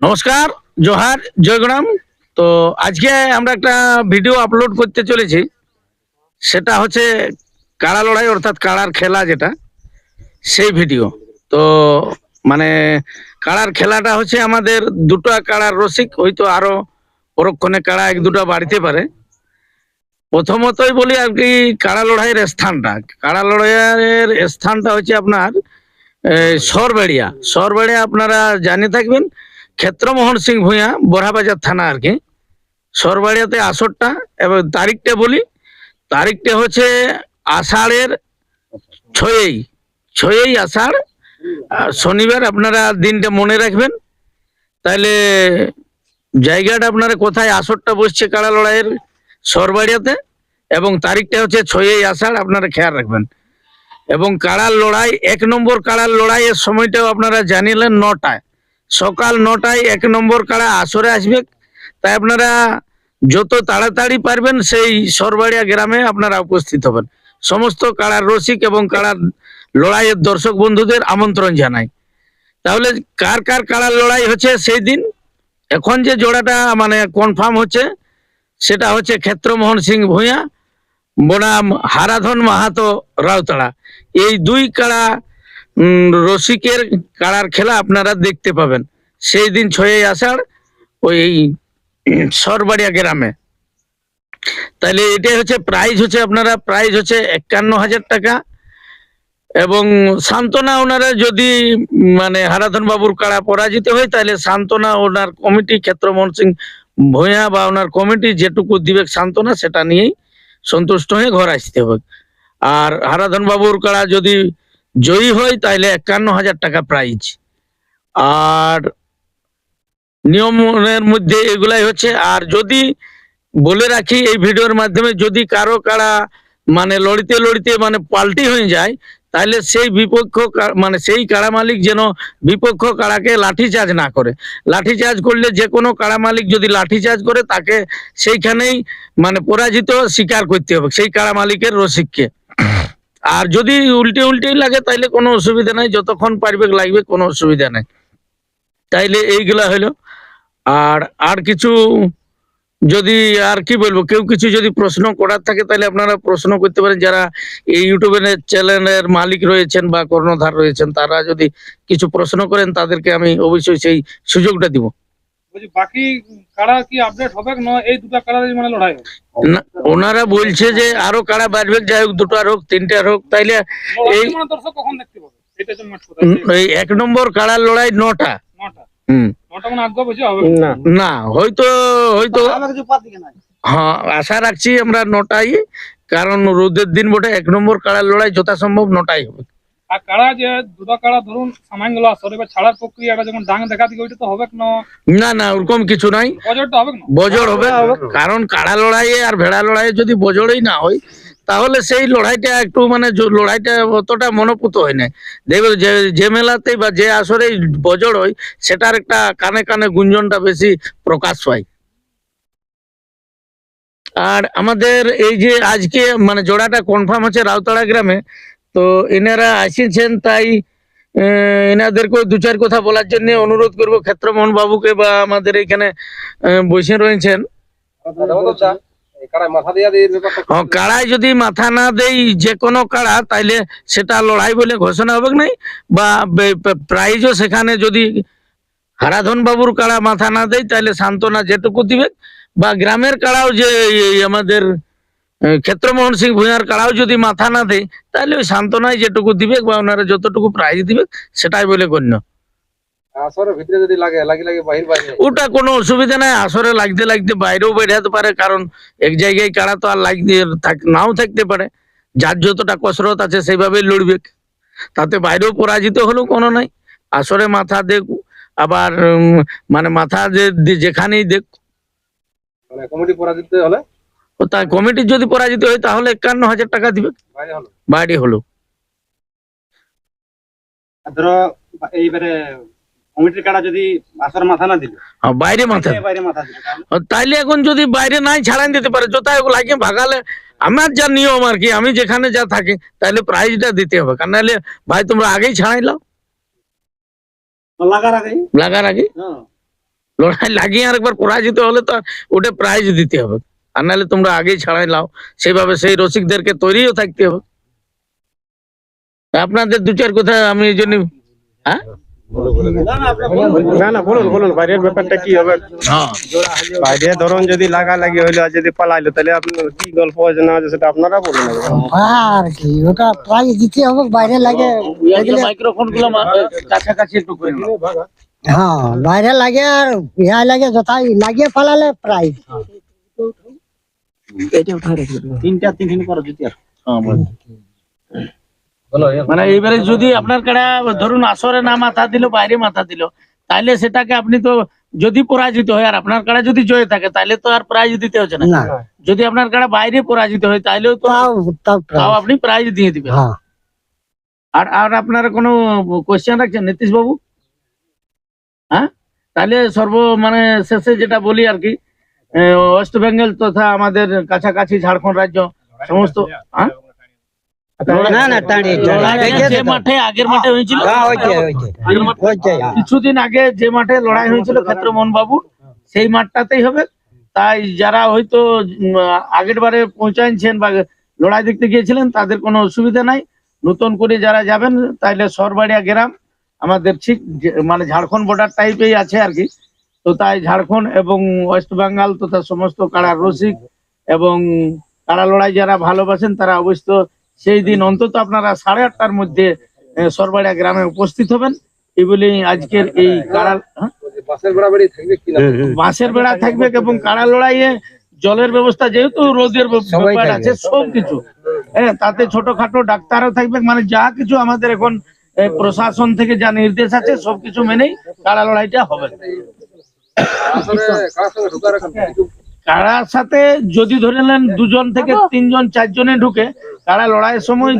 নমস্কার, জোহার, জয়গ্রাম। তো আজকে আমরা একটা ভিডিও আপলোড করতে চলেছি। সেটা হচ্ছে কাড়া লড়াই, অর্থাৎ কাড়ার খেলা যেটা, সেই ভিডিও। তো মানে কাড়ার খেলাটা হচ্ছে আমাদের দুটো কাড়ার রসিক হয়তো আরও পরক্ষণে কাড়া এক দুটো বাড়িতে পারে। প্রথমতই বলি আর কি কাড়া লড়াইয়ের স্থানটা। কাড়া লড়াইয়ের স্থানটা হচ্ছে আপনার সরবেড়িয়া। সরবেড়িয়া আপনারা জানিয়ে থাকবেন ক্ষেত্রমোহন সিং ভূঁইয়া বড়াবাজার থানা আর কি। সরবাড়িয়াতে আসরটা এবং তারিখটা বলি, তারিখটা হচ্ছে আষাঢ়ের ছয়ই ছয়ই আষাঢ়। শনিবার আপনারা দিনটা মনে রাখবেন। তাহলে জায়গাটা আপনারা কোথায়, আসরটা বসছে কাড়া লড়াইয়ের সরবাড়িয়াতে, এবং তারিখটা হচ্ছে ছয়ই আষাঢ়, আপনারা খেয়াল রাখবেন। এবং কাড়ার লড়াই, এক নম্বর কাড়ার লড়াইয়ের সময়টাও আপনারা জানিলেন নটায়। সকাল নটায় এক নম্বর কাড়া আসরে আসবে। তাই আপনারা যত তাড়াতাড়ি পারবেন সেই সরবাড়িয়া গ্রামে আপনারা উপস্থিত হবেন। সমস্ত কাড়ার রসিক এবং কাড়ার লড়াইয়ের দর্শক বন্ধুদের আমন্ত্রণ জানাই। তাহলে কার কার কাড়ার লড়াই হচ্ছে সেই দিন? এখন যে জোড়াটা মানে কনফার্ম হচ্ছে, সেটা হচ্ছে ক্ষেত্রমোহন সিং ভূঁইয়া, বনাম হারাধন মাহাতো রাউতাড়া। এই দুই কাড়া রসিকের কাড়ার খেলা আপনারা দেখতে পাবেন। সেই দিন ছয়ই আষাঢ়, ওই সরবাড়িয়া গ্রামে। তাহলে এটাই হচ্ছে প্রাইজ হচ্ছে আপনারা প্রাইজ হচ্ছে একান্ন হাজার টাকা। এবং সান্ত্বনা ওনারা যদি মানে হারাধন বাবুর কাড়া পরাজিত হয় তাহলে সান্ত্বনা ওনার কমিটি, ক্ষেত্রমোহন সিং ভূঁইয়া বা ওনার কমিটি যেটুকু দিবে সান্ত্বনা, সেটা নিয়েই সন্তুষ্ট হয়ে ঘর আসতে হবে। আর হারাধন বাবুর কাড়া যদি জয়ী হয় তাহলে একান্ন হাজার টাকা প্রাইজ আর নিয়মের মধ্যে এগুলাই হচ্ছে, আর যদি বলে রাখি এই ভিডিওর মাধ্যমে যদি কারও কারা মানে লড়িতে লড়িতে মানে পাল্টি হয়ে যায় তাহলে সেই বিপক্ষ মানে সেই কাড়া মালিক যেন বিপক্ষ কাড়াকে লাঠিচার্জ না করে। লাঠিচার্জ করলে যে কোনো কাড়া মালিক যদি লাঠিচার্জ করে, তাকে সেইখানেই মানে পরাজিত স্বীকার করতে হবে, সেই কাড়া মালিকের রসিককে। আর যদি উল্টে উল্টেই লাগে, তাইলে কোনো অসুবিধা নাই। যতক্ষণ পারবে লাগবে, কোনো অসুবিধা নাই। তাইলে এইগুলা হলো আর আর কিছু যদি, আর কি বলব? কেউ কিছু যদি প্রশ্ন করার থাকে তাহলে আপনারা প্রশ্ন করতে পারেন। যারা এই ইউটিউবের চ্যানেলের মালিক রয়েছেন বা কর্ণধার রয়েছেন, তারা যদি কিছু প্রশ্ন করেন, তাদেরকে আমি অবশ্যই সেই সুযোগটা দিব। বলছি বাকি কারা কি আপডেট হবে না এই দুটা কারার মানে লড়াই হবে? ওনারা বলছে যে আরও কারা বাড়বে যাই হোক দুটো আর হোক তিনটে আর হোক তাইলে এই- দর্শক কখন দেখতে পাবে? এটা হচ্ছে মাঠ এই এক নম্বর কাড়ার লড়াই নটা। নটা। হুম। নটা মানে আগ্রহ বেশি হবে? না। না হয়তো হয়তো হ্যাঁ আশা রাখছি আমরা নটাই কারণ রোদের দিন বটে এক নম্বর কাড়ার লড়াই যথাসম্ভব নটাই হবে। আর কারা যে দুটা কারা ধরুন সামান্যগুলো আসরে বা ছাড়ার প্রক্রিয়াটা যখন ডাং দেখা দিকে ওইটা তো হবে না? না না ওরকম কিছু নাই। বজরটা হবে না? বজর হবে। কারণ কাড়া লড়াইয়ে আর ভেড়া লড়াইয়ে যদি বজরই না হয় তাহলে সেই লড়াইটা একটু মানে লড়াইটা অতটা মনোপুত হয় না দেখবে যে যে মেলাতে বা যে আসরে বজর হয় সেটার একটা কানে কানে গুঞ্জনটা বেশি প্রকাশ পায়। আর আমাদের এই যে আজকে মানে জোড়াটা কনফার্ম হচ্ছে রাউতাড়া গ্রামে তো এনারা আসিয়েছেন তাই এনাদেরকেও দু চার কথা বলার জন্য অনুরোধ করব ক্ষেত্রমোহন বাবুকে বা আমাদের এখানে বসে রয়েছেন। ও, কাড়ায় যদি মাথা না দেই যে কোনো কাড়া তাইলে সেটা লড়াই বলে ঘোষণা হবে নাই। বা প্রাইজও সেখানে যদি হারাধন বাবুর কাড়া মাথা না দেয় তাহলে সান্ত্বনা যেটুকু দিবে বা গ্রামের কাড়াও যে আমাদের ক্ষেত্রমোহন সিং ভূঁইয়ার কাড়াও যদি মাথা না দেয় তাহলে ওই সান্ত্বনায় যেটুকু দিবে বা ওনারা যতটুকু প্রাইজ দিবে সেটাই বলে গণ্য। ওটা কোনো অসুবিধা নাই আসরে লাগতে লাগতে বাইরেও বেড়াতে পারে কারণ এক জায়গায় কাড়া তো আর লাগতে নাও থাকতে পারে। যার যতটা কসরত আছে সেইভাবেই লড়বে তাতে বাইরেও পরাজিত হলেও কোনো নাই। আসরে মাথা দেখ আবার মানে মাথা যে যেখানেই দেখ। কমিটি পরাজিত হলে তা কমিটির যদি পরাজিত হয় তাহলে একান্ন হাজার টাকা দিবে। বাইরে হলো। ধরো এইবারে কমিটির কাটা যদি আসর মাথা না দিল? বাইরে মাথা বাইরে মাথা দিল তাইলে এখন যদি বাইরে নাই ছাড়াই দিতে পারে। যথায় লাগে ভাগালে আমার যা নিয়ম আর কি আমি যেখানে যা থাকি তাহলে প্রাইজটা দিতে হবে। কারণ নাহলে ভাই তোমরা আগেই ছাড়াইলাও লাগার আগেই? লাগার আগে হ্যাঁ। লড়াই লাগিয়ে আরেকবার পরাজিত হলে তো ওটা প্রাইজ দিতে হবে। আর নাহলে তোমরা আগেই ছাড়াই লাও। সেইভাবে সেই রসিকদেরকে তৈরিও থাকতে হবে। আপনাদের দু চার কথা আমি এই জন্য হ্যাঁ? না না বলুন বলুন বাইরের ব্যাপারটা কি হবে? হ্যাঁ। বাইরে ধরুন যদি লাগালাগি হইল আর যদি পালাইলো তাহলে আপনার কি গল্প আছে না আছে সেটা আপনারা বলুন। আর কি ওটা প্রাইজ দিতে হবে বাইরে লাগে মাইক্রোফোনগুলো কাছাকাছি একটু করে হ্যাঁ বাইরে লাগে আর ইহা লাগে যথাই লাগিয়ে ফেলালে প্রাইজ তিনটা তিন পর যদি আর। মানে এইবারে যদি আপনার কাড়া ধরুন আসরে না মাথা দিল বাইরে মাথা দিল তাহলে সেটাকে আপনি তো যদি পরাজিত হয় আর আপনার কাড়া যদি জয় থাকে তাহলে তো আর প্রাইজ দিতে হচ্ছে না। যদি আপনার কাড়া বাইরে পরাজিত হয় তাহলেও তো তাও আপনি প্রাইজ দিয়ে দিবেন। হ্যাঁ। আর আর আপনারা কোনো কোয়েশ্চেন রাখছেন নীতিশ বাবু? হ্যাঁ? তাহলে সর্ব মানে শেষে যেটা বলি আর কি ওয়েস্ট বেঙ্গল তথা আমাদের কাছাকাছি ঝাড়খন্ড রাজ্য সমস্ত কিছুদিন আগে যে মাঠে লড়াই হয়েছিল ক্ষেত্রমোহন বাবুর সেই মাঠটাতেই হবে। তাই যারা হয়তো আগের বারে পৌঁছাইছেন বা লড়াই দেখতে গিয়েছিলেন তাদের কোনো অসুবিধা নাই। নতুন করে যারা যাবেন তাইলে সরবাড়িয়া গ্রাম আমাদের ঠিক মানে ঝাড়খন্ড বর্ডার টাইপেই আছে আর কি। তো তাই ঝাড়খণ্ড এবং ওয়েস্ট বেঙ্গল তথা সমস্ত কাড়ার রসিক এবং কাড়া লড়াই যারা ভালোবাসেন তারা অবশ্য সেই দিন অন্তত আপনারা সাড়ে আটটার মধ্যে সরবাড়িয়া গ্রামে উপস্থিত হবেন। এই বলে আজকের এই কাড়া হ্যাঁ? বাসের বেড়া বেড়ি থাকবে কিনা বাঁশের বেড়া থাকবে এবং কাড়া লড়াইয়ে জলের ব্যবস্থা যেহেতু রোদের ব্যাপার আছে সব কিছু। হ্যাঁ তাতে ছোটখাটো ডাক্তারও থাকবে মানে যা কিছু আমাদের এখন প্রশাসন থেকে যা নির্দেশ আছে সবকিছু মেনেই কাড়া লড়াইটা হবে। আসলে কার সঙ্গে ঢুকার এখন কিছু কাড়ার সাথে যদি ধরে নেন দুজন থেকে তিনজন চারজনে ঢুকে কারা লড়াইয়ের সময়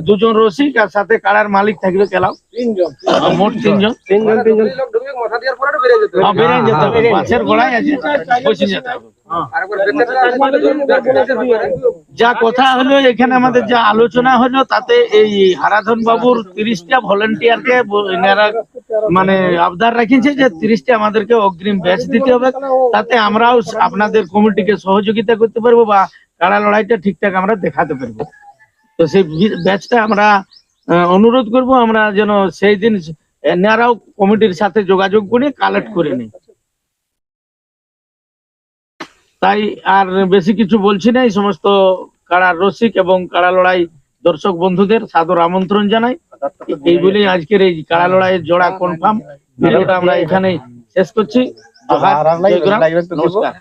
দুজন রসিক আর সাথে কারার মালিক থাকবে কেলাও। মোট তিনজন। যেতে হ্যাঁ, মাছের গোড়ায় আছে। বসে যেতে হবে। যা কথা হলো এখানে আমাদের যা আলোচনা হলো তাতে এই হারাধন বাবুর তিরিশটা ভলেন্টিয়ারকে মানে আবদার রাখিছে যে তিরিশটা আমাদেরকে অগ্রিম ব্যাচ দিতে হবে। তাতে আমরাও আপনাদের কমিটিকে সহযোগিতা করতে পারব বা কাড়া লড়াইটা ঠিকঠাক আমরা দেখাতে পারব। তো সেই ব্যাচটা আমরা অনুরোধ করব আমরা যেন সেই দিন এনারাও কমিটির সাথে যোগাযোগ করে কালেক্ট করে নিই। তাই আর বেশি কিছু বলছি না, এই সমস্ত কাড়ার রসিক এবং কাড়া লড়াই দর্শক বন্ধুদের সাদর আমন্ত্রণ জানাই। এই বলেই আজকের এই কাড়া লড়াইয়ের জোড়া কনফার্ম ভিডিওটা আমরা এখানে শেষ করছি। নমস্কার।